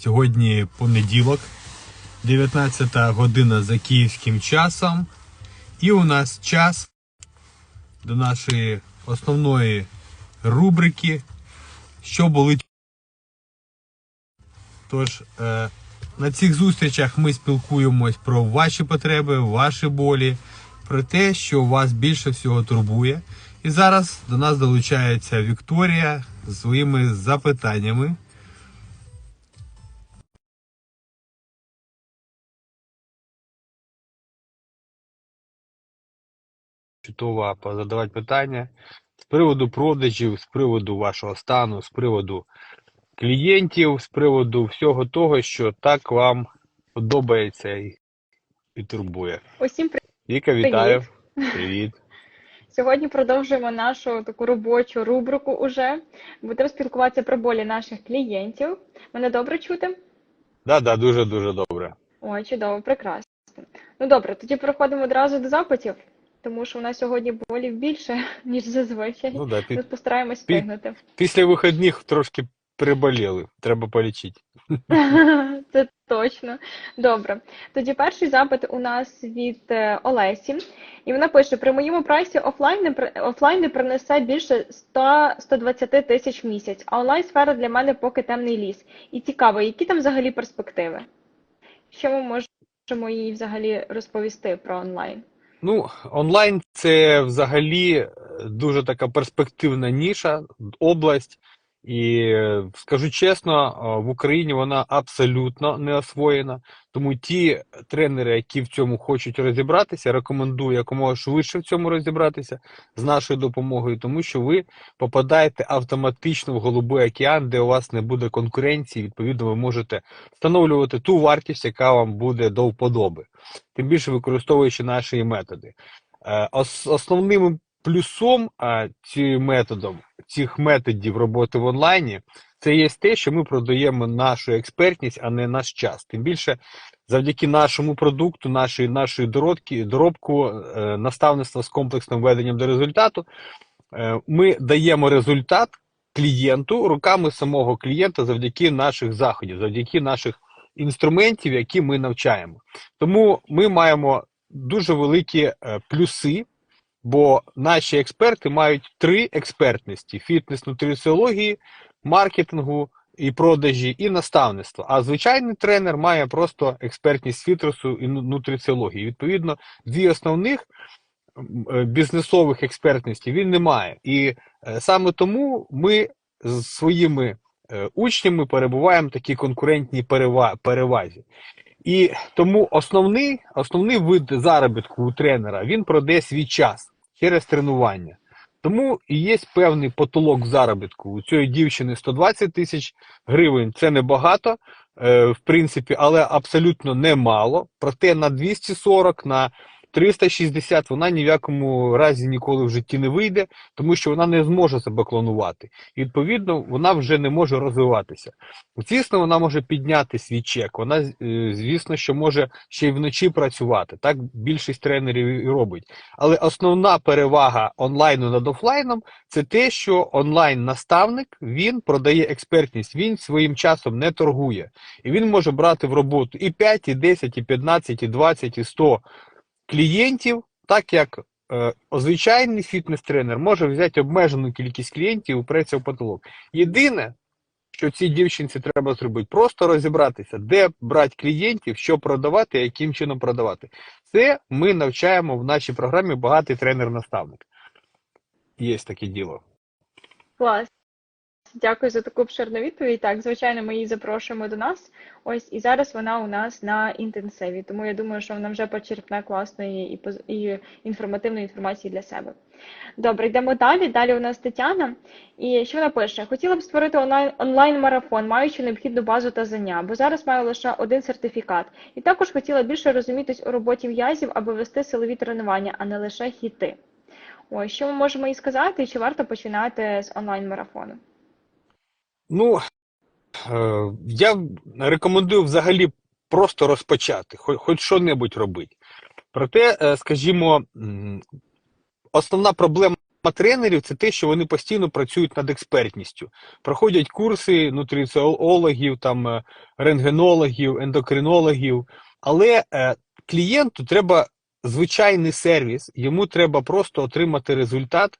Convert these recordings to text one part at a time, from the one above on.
Сьогодні понеділок, 19 година за київським часом. І у нас час до нашої основної рубрики Що болить. Тож, е, на цих зустрічах ми спілкуємось про ваші потреби, ваші болі, про те, що вас більше всього турбує. І зараз до нас долучається Вікторія з своїми запитаннями. Чудова позадавати питання з приводу продажів, з приводу вашого стану, з приводу клієнтів, з приводу всього того, що так вам подобається і, і турбує. Усім привіт! Віка, вітаю. Привіт. Сьогодні продовжуємо нашу таку робочу рубрику. Уже будемо спілкуватися про болі наших клієнтів. Мене добре чути? Да, да, дуже дуже добре. Ой, чудово, прекрасно. Ну добре, тоді переходимо одразу до запитів, тому що у нас сьогодні болів більше, ніж зазвичай. Ну да, Ми пі- постараємось пі- встигнути. після вихідних трошки приболіли. Треба полічити. Це точно. Добре. Тоді перший запит у нас від е, Олесі. І вона пише: при моєму прайсі офлайн не офлайн не принесе більше 100-120 тисяч в місяць, а онлайн сфера для мене поки темний ліс. І цікаво, які там взагалі перспективи? Що ми можемо їй взагалі розповісти про онлайн? Ну, онлайн це взагалі е, дуже така перспективна ніша, область. І е, скажу чесно, е, в Україні вона абсолютно не освоєна. Тому ті тренери, які в цьому хочуть розібратися, рекомендую якомога швидше в цьому розібратися з нашою допомогою, тому що ви попадаєте автоматично в голубий океан, де у вас не буде конкуренції. Відповідно, ви можете встановлювати ту вартість, яка вам буде до вподоби. Тим більше використовуючи наші методи. Е, Основним плюсом е, цим методом, цих методів роботи в онлайні, це є те, що ми продаємо нашу експертність, а не наш час. Тим більше, завдяки нашому продукту, нашої, нашої доробки, доробку, е, наставництва з комплексним веденням до результату, е, ми даємо результат клієнту руками самого клієнта завдяки наших заходів, завдяки наших інструментів, які ми навчаємо. Тому ми маємо дуже великі е, плюси, бо наші експерти мають три експертності: фітнес, нутриціології, маркетингу і продажі, і наставництва. А звичайний тренер має просто експертність фітресу і ну- нутриціології. Відповідно, дві основних е, бізнесових експертності він не має. І е, саме тому ми з своїми е, учнями перебуваємо в такій конкурентній перевазі. І тому основний, основний вид заробітку у тренера він продає свій час через тренування. Тому і є певний потолок заробітку. У цієї дівчини 120 тисяч гривень це небагато, е, в принципі, але абсолютно немало. Проте на 240, на 360 вона ні в якому разі ніколи в житті не вийде, тому що вона не зможе себе клонувати. І, відповідно, вона вже не може розвиватися. Звісно, вона може підняти свій чек. Вона, е, звісно, що може ще й вночі працювати. Так більшість тренерів і робить. Але основна перевага онлайну над офлайном це те, що онлайн-наставник він продає експертність, він своїм часом не торгує. І він може брати в роботу і 5, і 10, і 15, і 20, і 100 клієнтів, так як е, звичайний фітнес-тренер може взяти обмежену кількість клієнтів і упреться в потолок. Єдине, що цій дівчинці треба зробити, просто розібратися, де брати клієнтів, що продавати, яким чином продавати. Це ми навчаємо в нашій програмі багатий тренер-наставник. Є таке діло. Клас. Дякую за таку обширну відповідь. Так, звичайно, ми її запрошуємо до нас. Ось і зараз вона у нас на інтенсиві. Тому я думаю, що вона вже почерпне класної і, і інформативної інформації для себе. Добре, йдемо далі. Далі у нас Тетяна. І що вона пише? Хотіла б створити онлайн онлайн-марафон, маючи необхідну базу та знання, бо зараз маю лише один сертифікат. І також хотіла більше розумітись у роботі в'язів, аби вести силові тренування, а не лише хіти. Ось що ми можемо їй сказати, чи варто починати з онлайн-марафону? Ну, е, я рекомендую взагалі просто розпочати, хоч, що-небудь робити. Проте, е, скажімо, основна проблема тренерів це те, що вони постійно працюють над експертністю, проходять курси нутриціологів, там е, рентгенологів, ендокринологів. Але клієнту треба звичайний сервіс, йому треба просто отримати результат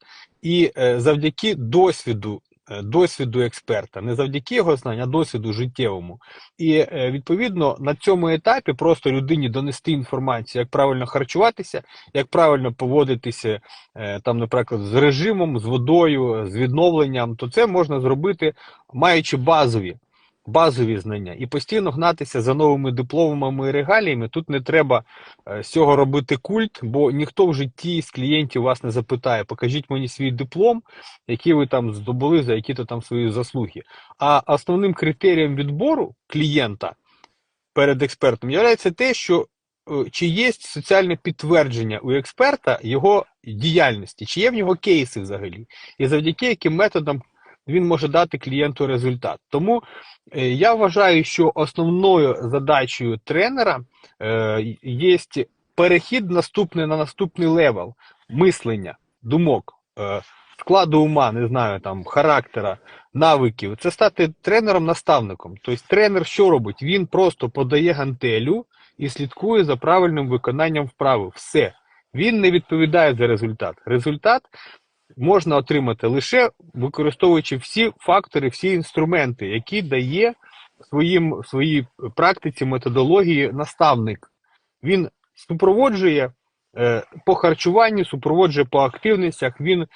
і завдяки досвіду. Е, Досвіду експерта, не завдяки його знанню, а досвіду життєвому. І е, відповідно на цьому етапі просто людині донести інформацію, як правильно харчуватися, як правильно поводитися е, там, наприклад, з режимом, з водою, з відновленням, то це можна зробити, маючи базові. Базові знання і постійно гнатися за новими дипломами і регаліями. Тут не треба е, з цього робити культ, бо ніхто в житті з клієнтів вас не запитає: покажіть мені свій диплом, який ви там здобули за які-то там свої заслуги. А основним критерієм відбору клієнта перед експертом є те, що е, чи є соціальне підтвердження у експерта його діяльності, чи є в нього кейси взагалі, і завдяки яким методам він може дати клієнту результат. Тому е, я вважаю, що основною задачею тренера е, є перехід наступний на наступний левел мислення, думок, е, складу ума, не знаю, там характера, навиків. Це стати тренером-наставником. Тобто тренер що робить? Він просто подає гантелю і слідкує за правильним виконанням вправи. Все. Він не відповідає за результат. Результат можна отримати лише використовуючи всі фактори, всі інструменти, які дає своїм, своїй практиці, методології наставник. Він супроводжує е, по харчуванню, супроводжує по активностях, він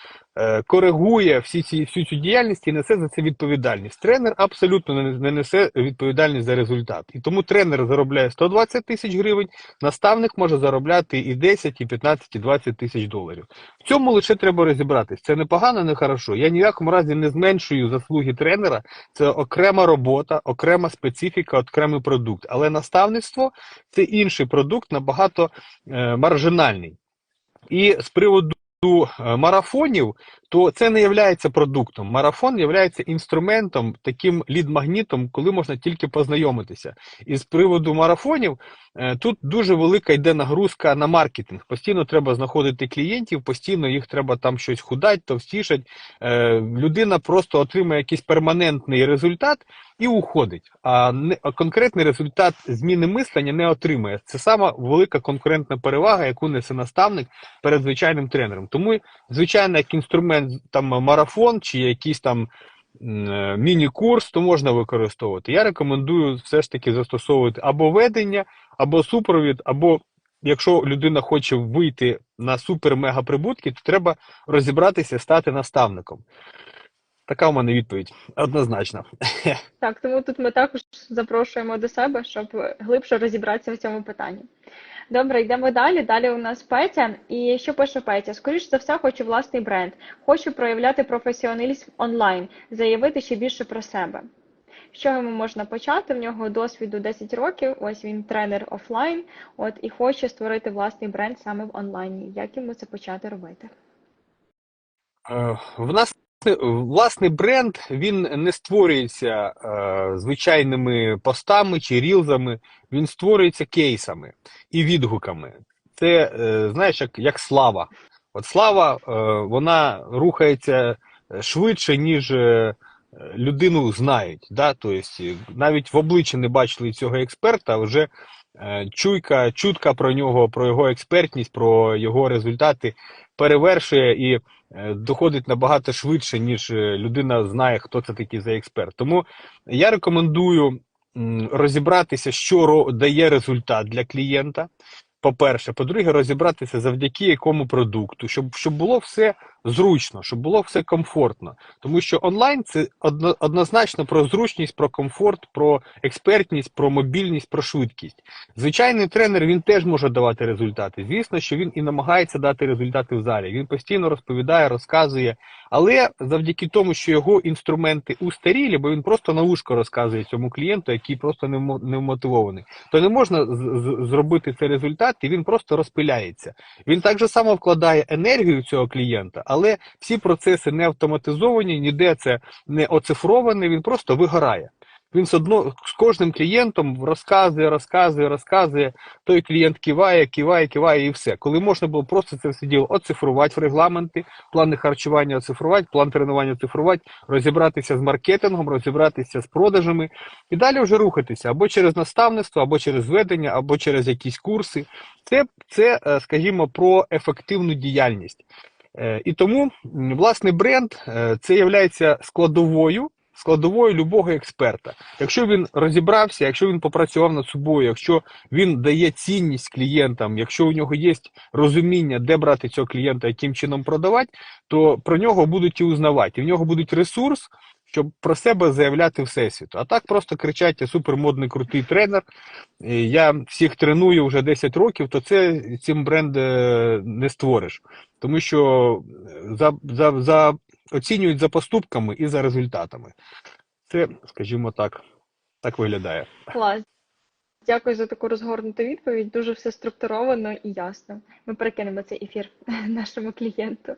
коригує всі ці, всю цю діяльність і несе за це відповідальність. Тренер абсолютно не, не несе відповідальність за результат. І тому тренер заробляє 120 тисяч гривень, наставник може заробляти і 10, і 15, і 20 тисяч доларів. В цьому лише треба розібратись. Це не погано, не хорошо. Я ні в якому разі не зменшую заслуги тренера. Це окрема робота, окрема специфіка, окремий продукт. Але наставництво це інший продукт, набагато е, маржинальний. І з приводу е, марафонів, то це не є продуктом. Марафон є інструментом, таким лід-магнітом, коли можна тільки познайомитися. І з приводу марафонів е, тут дуже велика йде нагрузка на маркетинг. Постійно треба знаходити клієнтів, постійно їх треба там щось худати, товстішать. Е, Людина просто отримує якийсь перманентний результат і уходить. А конкретний результат зміни мислення не отримує. Це сама велика конкурентна перевага, яку несе наставник перед звичайним тренером. Тому, звичайно, як інструмент там марафон чи якийсь там міні-курс, то можна використовувати. Я рекомендую все ж таки застосовувати або ведення, або супровід, або якщо людина хоче вийти на супер-мега прибутки, то треба розібратися, стати наставником. Така у мене відповідь однозначно. Так, тому тут ми також запрошуємо до себе, щоб глибше розібратися в цьому питанні. Добре, йдемо далі. Далі у нас Петя. І що пише Петя? Скоріше за все, хочу власний бренд. Хочу проявляти професіоналізм онлайн, заявити ще більше про себе. З чого йому можна почати? В нього досвіду 10 років. Ось він тренер офлайн. От і хоче створити власний бренд саме в онлайні. Як йому це почати робити? Е, В нас власний бренд він не створюється е, звичайними постами чи рілзами, він створюється кейсами і відгуками. Це, е, знаєш, як, як слава. От слава, е, вона рухається швидше, ніж е, людину знають. Да? Тобто, навіть в обличчі не бачили цього експерта, вже е, чуйка, чутка про нього, про його експертність, про його результати перевершує і е, доходить набагато швидше, ніж е, людина знає, хто це такий за експерт. Тому я рекомендую розібратися, що дає результат для клієнта. По-перше, по-друге, розібратися завдяки якому продукту, щоб, щоб було все зручно, щоб було все комфортно. Тому що онлайн це однозначно про зручність, про комфорт, про експертність, про мобільність, про швидкість. Звичайний тренер він теж може давати результати. Звісно, що він і намагається дати результати в залі. Він постійно розповідає, розказує, але завдяки тому, що його інструменти устарілі, бо він просто на ушко розказує цьому клієнту, який просто не вмотивований, то не можна зробити цей результат, і він просто розпиляється. Він так само вкладає енергію цього клієнта, але всі процеси не автоматизовані, ніде це не оцифроване, він просто вигорає. Він з одно з кожним клієнтом розказує, розказує, розказує. Той клієнт киває, киває, киває і все. Коли можна було просто це все діло оцифрувати в регламенти, плани харчування оцифрувати, план тренування оцифрувати, розібратися з маркетингом, розібратися з продажами і далі вже рухатися або через наставництво, або через ведення, або через якісь курси. Це, це е, скажімо, про ефективну діяльність. Е, І тому власний бренд е, це є складовою, складовою любого експерта. Якщо він розібрався, якщо він попрацював над собою, якщо він дає цінність клієнтам, якщо у нього є розуміння, де брати цього клієнта, яким чином продавати, то про нього будуть і узнавати. І в нього буде ресурс, щоб про себе заявляти всесвіту. А так просто кричать, я супермодний крутий тренер. е, Я всіх треную вже 10 років, то це цим бренд е, не створиш. Тому що за, за, за, оцінюють за поступками і за результатами. Це, скажімо так, так виглядає. Клас. Дякую за таку розгорнуту відповідь. Дуже все структуровано і ясно. Ми перекинемо цей ефір нашому клієнту.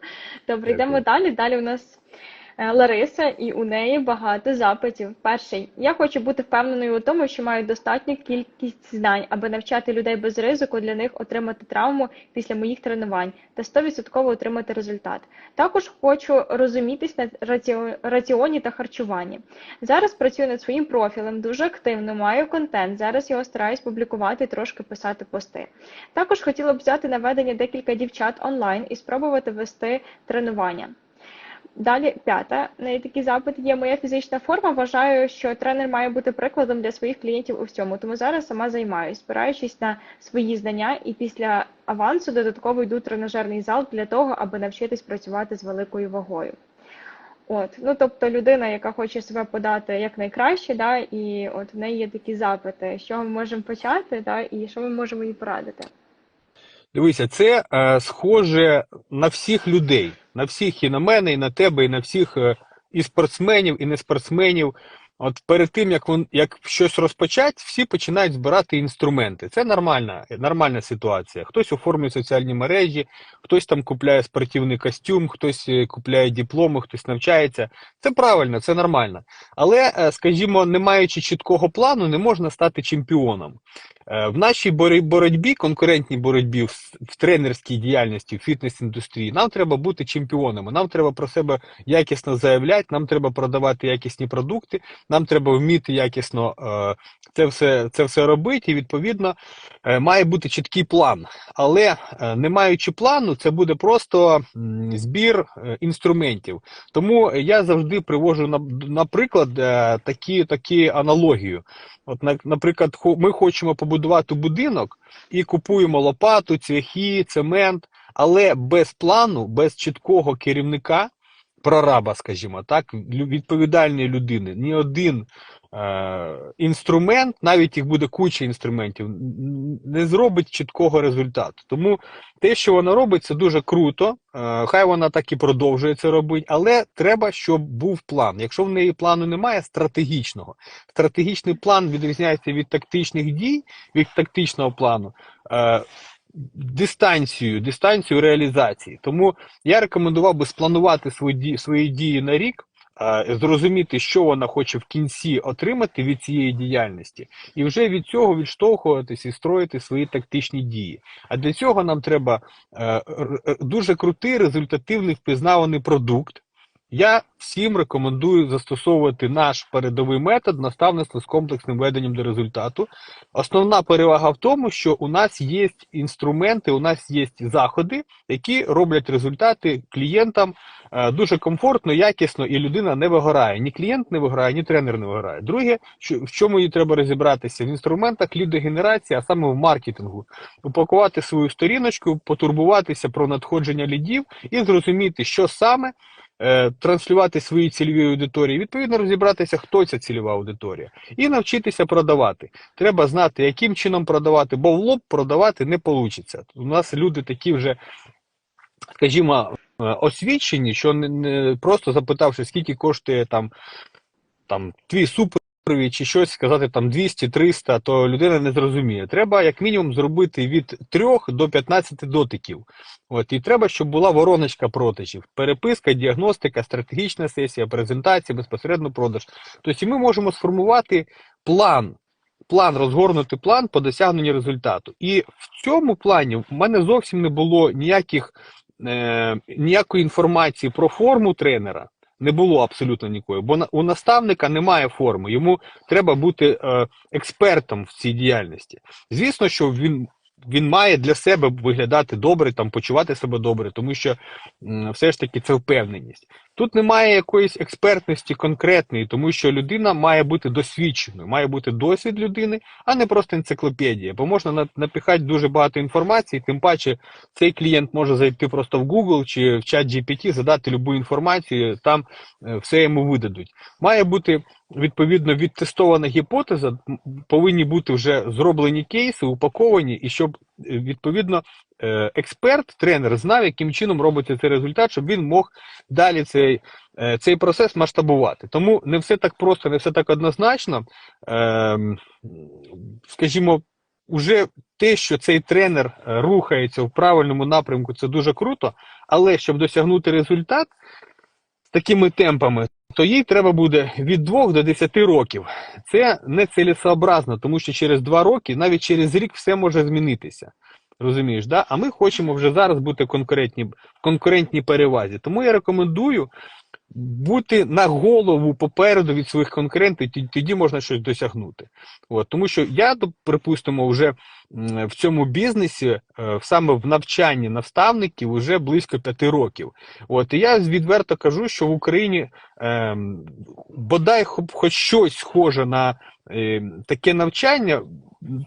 Добре, йдемо далі. Далі у нас е, Лариса, і у неї багато запитів. Перший. Я хочу бути впевненою у тому, що маю достатню кількість знань, аби навчати людей без ризику для них отримати травму після моїх тренувань та 100% отримати результат. Також хочу розумітись на раціоні та харчуванні. Зараз працюю над своїм профілем, дуже активно, маю контент. Зараз його стараюсь публікувати трошки писати пости. Також хотіла б взяти на ведення декілька дівчат онлайн і спробувати вести тренування. Далі п'ята такий запит є моя фізична форма. Вважаю, що тренер має бути прикладом для своїх клієнтів у всьому. Тому зараз сама займаюсь, спираючись на свої знання, і після авансу додатково йду в тренажерний зал для того, аби навчитись працювати з великою вагою. От, ну тобто людина, яка хоче себе подати якнайкраще, да, і от в неї є такі запити, чого ми можемо почати, да, і що ми можемо їй порадити. Дивися, це е, схоже на всіх людей, на всіх і на мене, і на тебе, і на всіх е, і спортсменів, і не спортсменів. От перед тим, як вон, як щось розпочати, всі починають збирати інструменти. Це нормальна, нормальна ситуація. Хтось оформлює соціальні мережі, хтось там купляє спортивний костюм, хтось е, купляє дипломи, хтось навчається. Це правильно, це нормально. Але, е, скажімо, не маючи чіткого плану, не можна стати чемпіоном. Е, В нашій боротьбі, конкурентній боротьбі в тренерській діяльності, в фітнес-індустрії, нам треба бути чемпіонами. Нам треба про себе якісно заявляти, нам треба продавати якісні продукти, нам треба вміти якісно е, це все, це все робити. І відповідно е, має бути чіткий план. Але не маючи плану, це буде просто збір інструментів. Тому я завжди привожу наприклад такі, такі аналогію. От, наприклад, ми хочемо побудувати будинок і купуємо лопату, цвяхи, цемент, але без плану, без чіткого керівника, прораба, скажімо так, відповідальної людини, ні один е, інструмент, навіть їх буде куча інструментів, не зробить чіткого результату. Тому те, що вона робить, це дуже круто. Е, хай вона так і продовжує це робити, але треба, щоб був план. Якщо в неї плану немає, стратегічного. Стратегічний план відрізняється від тактичних дій, від тактичного плану. Е, Дистанцію, дистанцію реалізації. Тому я рекомендував би спланувати свої свої дії на рік, е, зрозуміти, що вона хоче в кінці отримати від цієї діяльності, і вже від цього відштовхуватись і строїти свої тактичні дії. А для цього нам треба е, р- дуже крутий, результативний, впізнаваний продукт. Я всім рекомендую застосовувати наш передовий метод наставництва з комплексним веденням до результату. Основна перевага в тому, що у нас є інструменти, у нас є заходи, які роблять результати клієнтам е, дуже комфортно, якісно, і людина не вигорає. Ні клієнт не вигорає, ні тренер не вигорає. Друге, в чому їй треба розібратися? В інструментах лідогенерації, а саме в маркетингу. Упакувати свою сторіночку, потурбуватися про надходження лідів і зрозуміти, що саме транслювати свої цільові аудиторії, відповідно розібратися, хто ця цільова аудиторія, і навчитися продавати. Треба знати, яким чином продавати, бо в лоб продавати не вийде. У нас люди такі вже, скажімо, е, освічені, що не, не просто запитавши, скільки коштує там, там твій супер. Чи щось сказати там 200-300, то людина не зрозуміє. Треба як мінімум зробити від 3 до 15 дотиків. От, і треба, щоб була вороночка продажів. Переписка, діагностика, стратегічна сесія, презентація, безпосередньо продаж. Тобто ми можемо сформувати план, план, розгорнути план по досягненню результату. І в цьому плані в мене зовсім не було ніяких, е, ніякої інформації про форму тренера. Не було абсолютно нікої, бо у наставника немає форми. Йому треба бути е, експертом в цій діяльності. Звісно, що він, він має для себе виглядати добре, там почувати себе добре, тому що все ж таки це впевненість. Тут немає якоїсь експертності конкретної, тому що людина має бути досвідченою, має бути досвід людини, а не просто енциклопедія. Бо можна на- напихати дуже багато інформації, тим паче цей клієнт може зайти просто в Google чи в чат GPT, задати любу інформацію, там е, все йому видадуть. Має бути відповідно відтестована гіпотеза, повинні бути вже зроблені кейси, упаковані, і щоб е, відповідно е, експерт, тренер знав, яким чином робиться цей результат, щоб він мог далі цей, е, цей процес масштабувати. Тому не все так просто, не все так однозначно. Ем, Скажімо, уже те, що цей тренер рухається в правильному напрямку, це дуже круто, але щоб досягнути результат такими темпами, то їй треба буде від 2 до 10 років. Це не цілесообразно, тому що через 2 роки, навіть через рік, все може змінитися. Розумієш, да? А ми хочемо вже зараз бути конкурентні, в конкурентній перевазі. Тому я рекомендую бути на голову попереду від своїх конкурентів, тоді можна щось досягнути. От, тому що я, припустимо, вже в цьому бізнесі, е, саме в навчанні наставників, вже близько п'яти років. От, і я відверто кажу, що в Україні ем, бодай хоч щось схоже на е, таке навчання,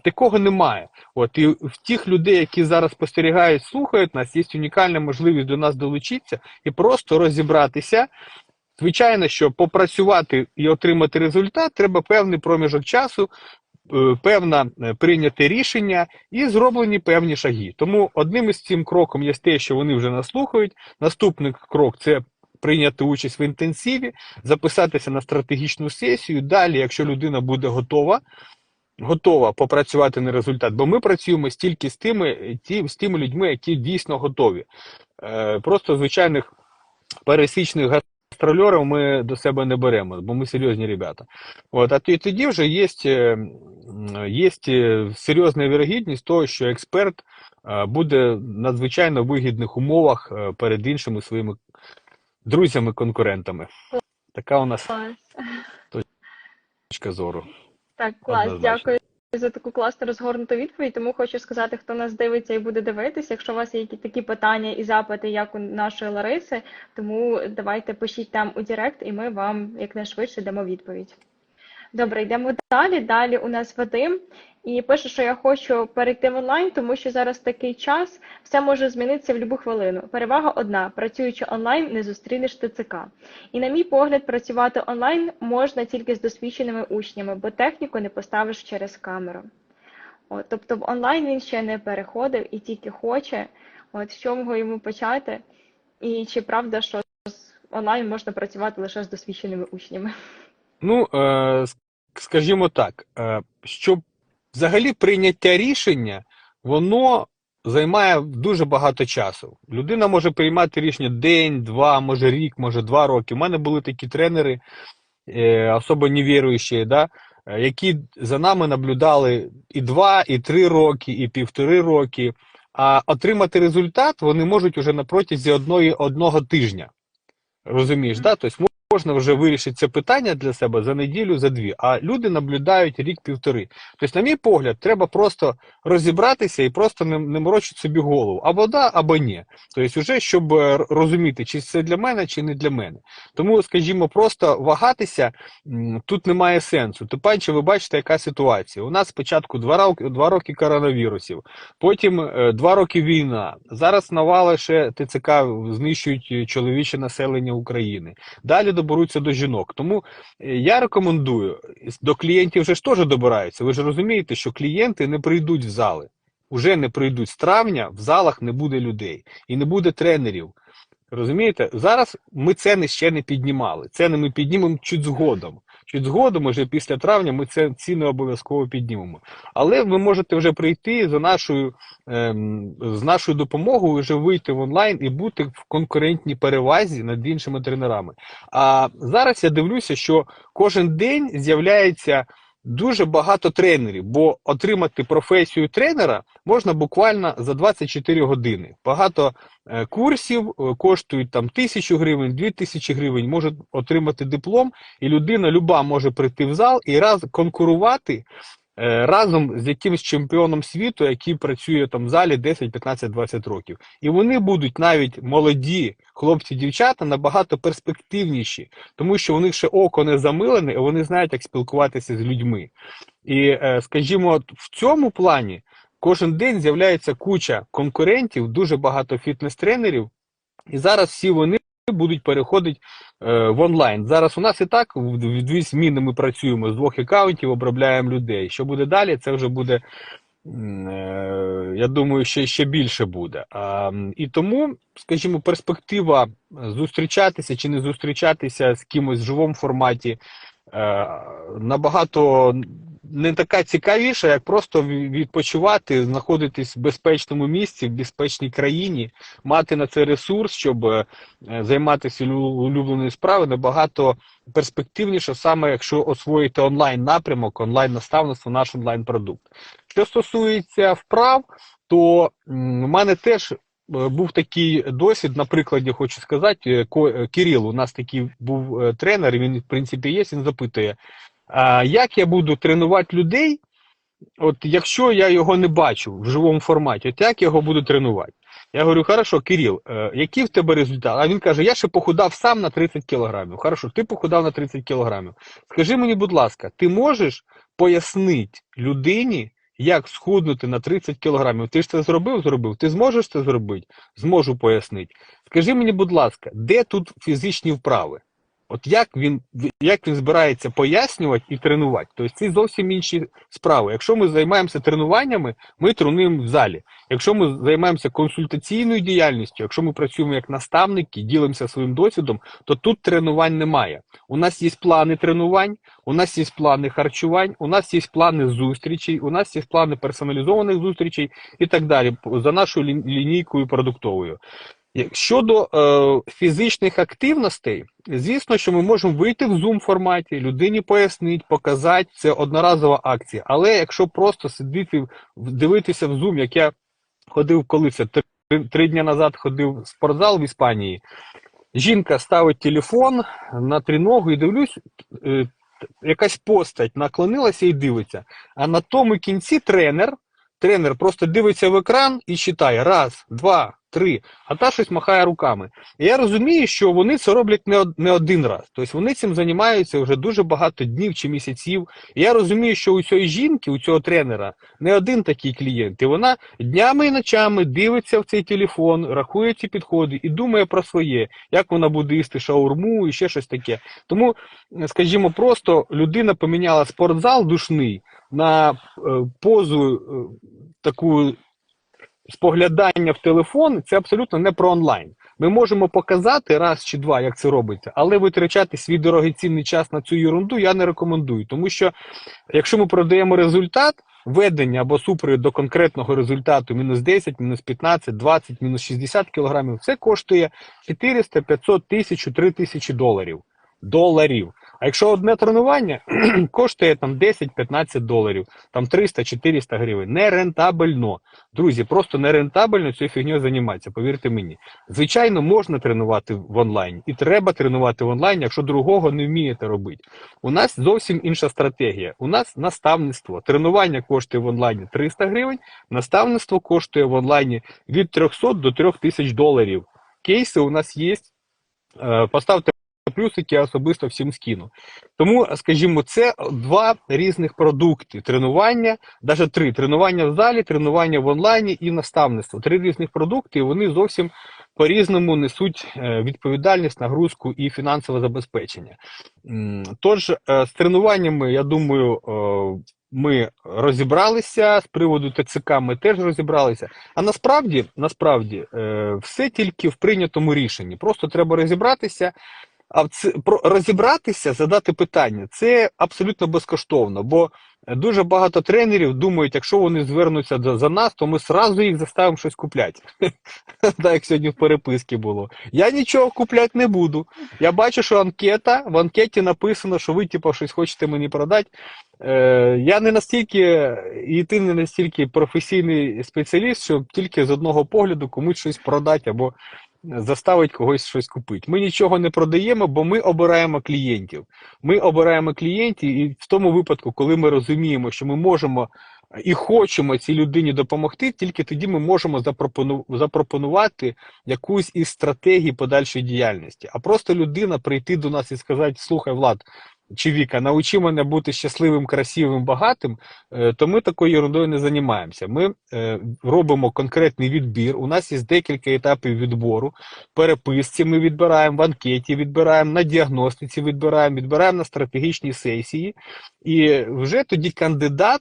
такого немає. От, і в тих людей, які зараз спостерігають, слухають нас, є унікальна можливість до нас долучитися і просто розібратися. Звичайно, що попрацювати і отримати результат треба певний проміжок часу, певне е, прийняте рішення і зроблені певні шаги. Тому одним із цим кроком є те, що вони вже нас слухають. Наступний крок це прийняти участь в інтенсиві, записатися на стратегічну сесію. Далі, якщо людина буде готова, готова попрацювати на результат, бо ми працюємо стільки з тими, ті, з тими людьми, які дійсно готові. Е, просто звичайних пересічних гастрольорів ми до себе не беремо, бо ми серйозні ребята. От, а тоді вже є, є серйозна вірогідність того, що експерт е, буде в надзвичайно вигідних умовах е, перед іншими своїми друзями-конкурентами. Така у нас точка зору. Так, клас, Однозначно. дякую за таку класну розгорнуту відповідь. Тому хочу сказати, хто нас дивиться і буде дивитися, якщо у вас є якісь такі питання і запити, як у нашої Лариси, тому давайте пишіть там у Директ, і ми вам якнайшвидше дамо відповідь. Добре, йдемо далі. Далі у нас Вадим і пише, що я хочу перейти в онлайн, тому що зараз такий час, все може змінитися в будь-яку хвилину. Перевага одна: працюючи онлайн, не зустрінеш ТЦК. І на мій погляд, працювати онлайн можна тільки з досвідченими учнями, бо техніку не поставиш через камеру. От, тобто в онлайн він ще не переходив і тільки хоче. От з чого йому почати? І чи правда, що з онлайн можна працювати лише з досвідченими учнями? Ну, е, скажімо так, е, щоб взагалі прийняття рішення, воно займає дуже багато часу. Людина може приймати рішення день, два, може рік, може два роки. У мене були такі тренери, е, особо невіруючі, да, які за нами наблюдали і два, і три роки, і півтори роки. А отримати результат вони можуть уже на протязі одної, одного тижня. Розумієш, да? Тобто можна вже вирішити це питання для себе за неділю, за дві, а люди наблюдають рік-півтори. Тобто, на мій погляд, треба просто розібратися і просто не, не морочити собі голову. Або да, або ні. Тобто, вже щоб е, розуміти, чи це для мене, чи не для мене. Тому, скажімо, просто вагатися тут немає сенсу. Тим паче, ви бачите, яка ситуація. У нас спочатку два роки, два роки коронавірусів, потім е, два роки війна. Зараз навали ще ТЦК знищують е, чоловіче населення України. Далі доберуться до жінок. Тому е, я рекомендую до клієнтів вже ж теж добираються. Ви ж розумієте, що клієнти не прийдуть в зали. Уже не прийдуть з травня, в залах не буде людей і не буде тренерів. Розумієте? Зараз ми ціни ще не піднімали. Ціни ми піднімемо чуть згодом. Чуть згодом, може після травня, ми це ціни обов'язково піднімемо. Але ви можете вже прийти за нашою, ем, з нашою допомогою, вже вийти в онлайн і бути в конкурентній перевазі над іншими тренерами. А зараз я дивлюся, що кожен день з'являється дуже багато тренерів, бо отримати професію тренера можна буквально за 24 години. Багато е, курсів е, коштують там тисячу гривень, дві тисячі гривень, можуть отримати диплом, і людина люба може прийти в зал і раз конкурувати разом з якимсь чемпіоном світу, який працює там в залі 10, 15, 20 років. І вони будуть навіть молоді хлопці, дівчата набагато перспективніші, тому що у них ще око не замилене, і вони знають, як спілкуватися з людьми. І, е, скажімо, в цьому плані кожен день з'являється куча конкурентів, дуже багато фітнес-тренерів, і зараз всі вони будуть переходити е, в онлайн. Зараз у нас і так в дві зміни ми працюємо з двох аккаунтів, обробляємо людей. Що буде далі, це вже буде. е, Я думаю, ще, ще більше буде. А, і тому, скажімо, перспектива зустрічатися чи не зустрічатися з кимось в живому форматі е, набагато не така цікавіша, як просто відпочивати, знаходитись в безпечному місці, в безпечній країні, мати на це ресурс, щоб е, займатися улюбленою справою, набагато перспективніше, саме якщо освоїти онлайн напрямок, онлайн наставництво, наш онлайн продукт. Що стосується вправ, то у мене теж е, був такий досвід, на прикладі хочу сказати, е, Кирил, у нас такий був тренер, він, в принципі, є, він запитує, як я буду тренувати людей, от якщо я його не бачу в живому форматі, от як я його буду тренувати? Я говорю, хорошо, Кирил, е, який в тебе результат? А він каже, я ще похудав сам на 30 кілограмів. Хорошо, ти похудав на 30 кілограмів. Скажи мені, будь ласка, ти можеш пояснити людині, як схуднути на 30 кілограмів? Ти ж це зробив? Зробив. Ти зможеш це зробити? Зможу пояснити. Скажи мені, будь ласка, де тут фізичні вправи? От як він, як він збирається пояснювати і тренувати? Тобто це зовсім інші справи. Якщо ми займаємося тренуваннями, ми тренуємо в залі. Якщо ми займаємося консультаційною діяльністю, якщо ми працюємо як наставники, ділимося своїм досвідом, то тут тренувань немає. У нас є плани тренувань, у нас є плани харчувань, у нас є плани зустрічей, у нас є плани персоналізованих зустрічей і так далі за нашою лінійкою продуктовою. Як- Щодо е, фізичних активностей, звісно, що ми можемо вийти в Zoom форматі, людині пояснити, показати, це одноразова акція. Але якщо просто сидіти, дивитися в Zoom, як я ходив колись три, три дні назад ходив в спортзал в Іспанії, жінка ставить телефон на триногу і дивлюсь, е, якась постать наклонилася і дивиться. А на тому кінці тренер, тренер просто дивиться в екран і читає раз, два, три, а та щось махає руками. І я розумію, що вони це роблять не, не один раз. Тобто вони цим займаються вже дуже багато днів чи місяців. І я розумію, що у цієї жінки, у цього тренера, не один такий клієнт. І вона днями і ночами дивиться в цей телефон, рахує ці підходи і думає про своє, як вона буде їсти шаурму і ще щось таке. Тому, скажімо, просто людина поміняла спортзал душний на е, позу е, таку споглядання в телефон, це абсолютно не про онлайн. Ми можемо показати раз чи два, як це робиться, але витрачати свій дорогоцінний час на цю ерунду я не рекомендую. Тому що якщо ми продаємо результат, ведення або супровід до конкретного результату мінус 10, мінус 15, 20, мінус 60 кілограмів, це коштує 400, 500, 1000, 3000 доларів. Доларів. А якщо одне тренування коштує там 10-15 доларів, там 300-400 гривень, нерентабельно. Друзі, просто нерентабельно цією фігньою займатися, повірте мені. Звичайно, можна тренувати в онлайні, і треба тренувати в онлайні, якщо другого не вмієте робити. У нас зовсім інша стратегія. У нас наставництво. Тренування коштує в онлайні 300 гривень, наставництво коштує в онлайні від 300 до 3000 доларів. Кейси у нас є. Е, Поставте плюсики, я особисто всім скину. Тому, скажімо, це два різних продукти: тренування, навіть три: тренування в залі, тренування в онлайні і наставництво. Три різних продукти, і вони зовсім по-різному несуть е, відповідальність, нагрузку і фінансове забезпечення. Тож, е, з тренуваннями, я думаю, е, ми розібралися з приводу ТЦК. Ми теж розібралися. А насправді, насправді, все тільки в прийнятому рішенні. Просто треба розібратися. А про розібратися, задати питання це абсолютно безкоштовно, бо дуже багато тренерів думають, якщо вони звернуться за нас, то ми зразу їх заставимо щось купляти. Так як сьогодні в переписці було. Я нічого купляти не буду. Я бачу, що анкета, в анкеті написано, що ви, типу, щось хочете мені продати. Е, я не настільки, і ти не настільки професійний спеціаліст, щоб тільки з одного погляду комусь щось продати або заставить когось щось купити. Ми нічого не продаємо, бо ми обираємо клієнтів. Ми обираємо клієнтів, і в тому випадку, коли ми розуміємо, що ми можемо і хочемо цій людині допомогти, тільки тоді ми можемо запропону- запропонувати якусь із стратегій подальшої діяльності. А просто людина прийти до нас і сказати: слухай, Влад. Чи Віка, научи мене бути щасливим, красивим, багатим, е, то ми такою ерундою не займаємося. Ми е, робимо конкретний відбір. У нас є декілька етапів відбору. Переписці ми відбираємо, в анкеті відбираємо, на діагностиці відбираємо, відбираємо на стратегічній сесії. І вже тоді кандидат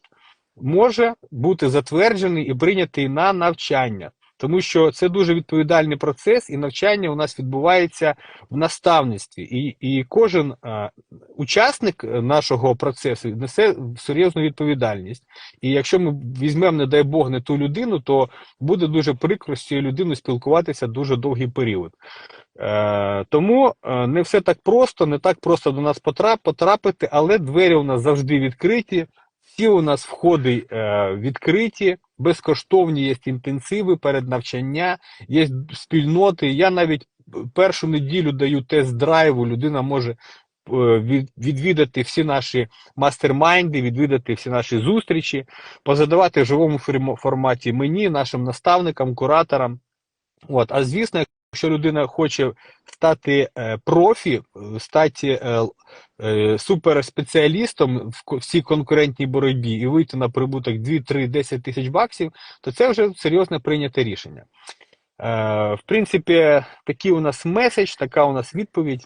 може бути затверджений і прийнятий на навчання. Тому що це дуже відповідальний процес, і навчання у нас відбувається в наставництві. І, і кожен е, учасник нашого процесу несе серйозну відповідальність. І якщо ми візьмемо, не дай Бог, не ту людину, то буде дуже прикро з цією людиною спілкуватися дуже довгий період. Е, тому е, не все так просто, не так просто до нас потрап, потрапити, але двері у нас завжди відкриті. Всі у нас входи е, відкриті, безкоштовні є інтенсиви перед навчання, є спільноти. Я навіть першу неділю даю тест-драйву, людина може е, відвідати всі наші мастер-майнди, відвідати всі наші зустрічі, позадавати в живому форматі мені, нашим наставникам, кураторам. От, а звісно, якщо людина хоче стати е, профі, стати е, е, суперспеціалістом в всій конкурентній боротьбі і вийти на прибуток 2, 3, 10 тисяч баксів, то це вже серйозне прийняте рішення. В принципі, такий у нас меседж, така у нас відповідь.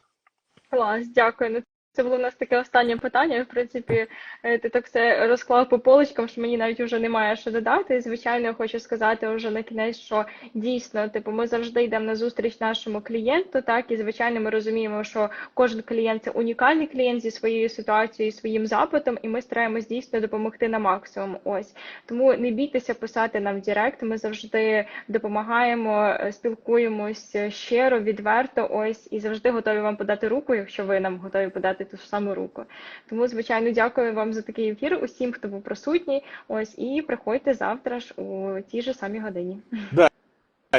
Клас, дякую. Це було у нас таке останнє питання. В принципі, е, ти так все розклав по полочкам, що мені навіть вже немає що додати. Звичайно, я хочу сказати вже на кінець, що дійсно, типу, ми завжди йдемо на зустріч нашому клієнту, так і звичайно, ми розуміємо, що кожен клієнт це унікальний клієнт зі своєю ситуацією, своїм запитом, і ми стараємось дійсно допомогти на максимум. Ось тому не бійтеся писати нам в Директ. Ми завжди допомагаємо, е, спілкуємось щиро, відверто. Ось і завжди готові вам подати руку, якщо ви нам готові подати ту ж саму руку. Тому, звичайно, дякую вам за такий ефір. Усім, хто був присутній. Ось і приходьте завтра ж у тій же самій годині. Да.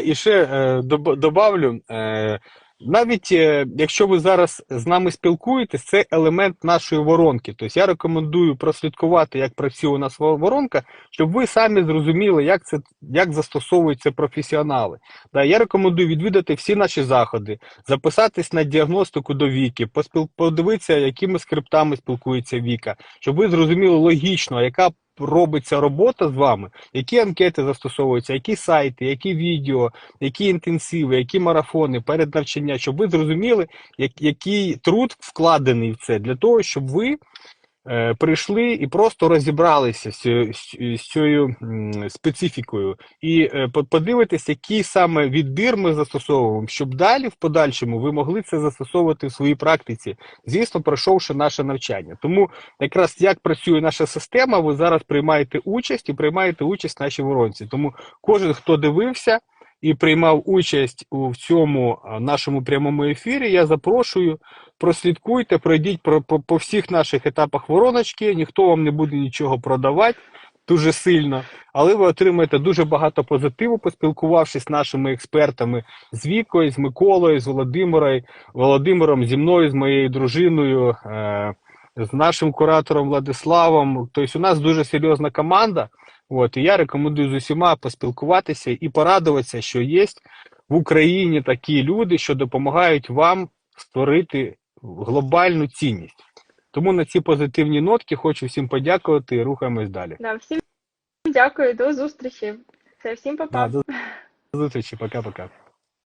І ще е, добавлю, е, навіть е, якщо ви зараз з нами спілкуєтесь, це елемент нашої воронки. Тобто я рекомендую прослідкувати, як працює у нас воронка, щоб ви самі зрозуміли, як це як застосовуються професіонали. Да, я рекомендую відвідати всі наші заходи, записатись на діагностику до Віки, поспіл... подивитися, якими скриптами спілкується Віка, щоб ви зрозуміли логічно, яка робиться робота з вами, які анкети застосовуються, які сайти, які відео, які інтенсиви, які марафони перед навчання, щоб ви зрозуміли, як, який труд вкладений в це, для того, щоб ви прийшли і просто розібралися з, з, з цією специфікою, і е, по- подивитесь, який саме відбір ми застосовуємо, щоб далі в подальшому ви могли це застосовувати в своїй практиці, звісно, пройшовши наше навчання. Тому якраз як працює наша система, ви зараз приймаєте участь і приймаєте участь в нашій воронці. Тому кожен, хто дивився і приймав участь у цьому нашому прямому ефірі, я запрошую, прослідкуйте, пройдіть про, по, по всіх наших етапах вороночки, ніхто вам не буде нічого продавати. Дуже сильно, але ви отримаєте дуже багато позитиву, поспілкувавшись з нашими експертами з Вікою, з Миколою, з Володимирою, Володимиром, зі мною, з моєю дружиною, е, з нашим куратором Владиславом. Тобто, у нас дуже серйозна команда. От, і я рекомендую з усіма поспілкуватися і порадуватися, що є в Україні такі люди, що допомагають вам створити глобальну цінність. Тому на ці позитивні нотки хочу всім подякувати і рухаємось далі. Да, всім дякую, до зустрічі. Це всім па-па. Да, до зустрічі, пока-пока.